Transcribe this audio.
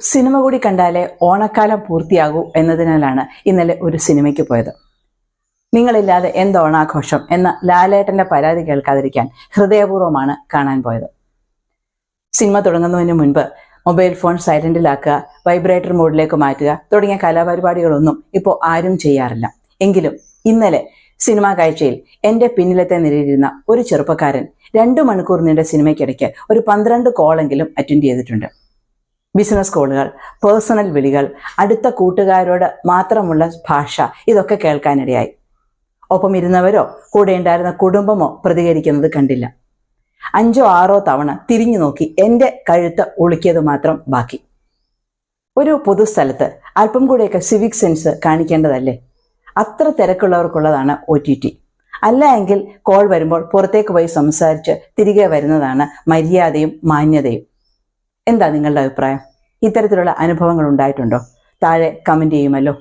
Cinema കൂടി കണ്ടാലേ ഓണക്കാലം പൂർത്തിയാകൂ എന്നതിനാലാണ് ഇന്നലെ ഒരു സിനിമയ്ക്ക് പോയത്. നിങ്ങളില്ലാതെ എന്ത് ഓണാഘോഷം എന്ന ലാലേട്ടന്റെ പരാതി കേൾക്കാതിരിക്കാൻ ഹൃദയപൂർവമാണ് കാണാൻ പോയത്. സിനിമ തുടങ്ങുന്നതിന് മുൻപ് മൊബൈൽ ഫോൺ സൈലന്റിലാക്കുക വൈബ്രേറ്റർ മോഡിലേക്ക് മാറ്റുക തുടങ്ങിയ കലാപരിപാടികളൊന്നും ഇപ്പോൾ ആരും ചെയ്യാറില്ല. എങ്കിലും ഇന്നലെ സിനിമാ കാഴ്ചയിൽ എന്റെ പിന്നിലത്തെ നിലയിലിരുന്ന ഒരു ചെറുപ്പക്കാരൻ രണ്ടു മണിക്കൂർ നീണ്ട സിനിമയ്ക്കിടയ്ക്ക് ഒരു പന്ത്രണ്ട് കോളെങ്കിലും അറ്റൻഡ് ചെയ്തിട്ടുണ്ട്. ബിസിനസ് കോളുകൾ പേഴ്സണൽ വിളികൾ അടുത്ത കൂട്ടുകാരോട് മാത്രമുള്ള ഭാഷ ഇതൊക്കെ കേൾക്കാനിടയായി. ഒപ്പം ഇരുന്നവരോ കൂടെ ഉണ്ടായിരുന്ന കുടുംബമോ പ്രതികരിക്കുന്നത് കണ്ടില്ല. അഞ്ചോ ആറോ തവണ തിരിഞ്ഞു നോക്കി എന്റെ കഴുത്ത് ഒളിക്കിയത് മാത്രം ബാക്കി. ഒരു പൊതുസ്ഥലത്ത് അല്പം കൂടെയൊക്കെ സിവിക് സെൻസ് കാണിക്കേണ്ടതല്ലേ? അത്ര തിരക്കുള്ളവർക്കുള്ളതാണ് ഒ ടി ടി അല്ല എങ്കിൽ കോൾ വരുമ്പോൾ പുറത്തേക്ക് പോയി സംസാരിച്ച് തിരികെ വരുന്നതാണ് മര്യാദയും മാന്യതയും. എന്താ നിങ്ങളുടെ അഭിപ്രായം? ഇത്തരത്തിലുള്ള അനുഭവങ്ങൾ ഉണ്ടായിട്ടുണ്ടോ? താഴെ കമന്റ് ചെയ്യുമല്ലോ.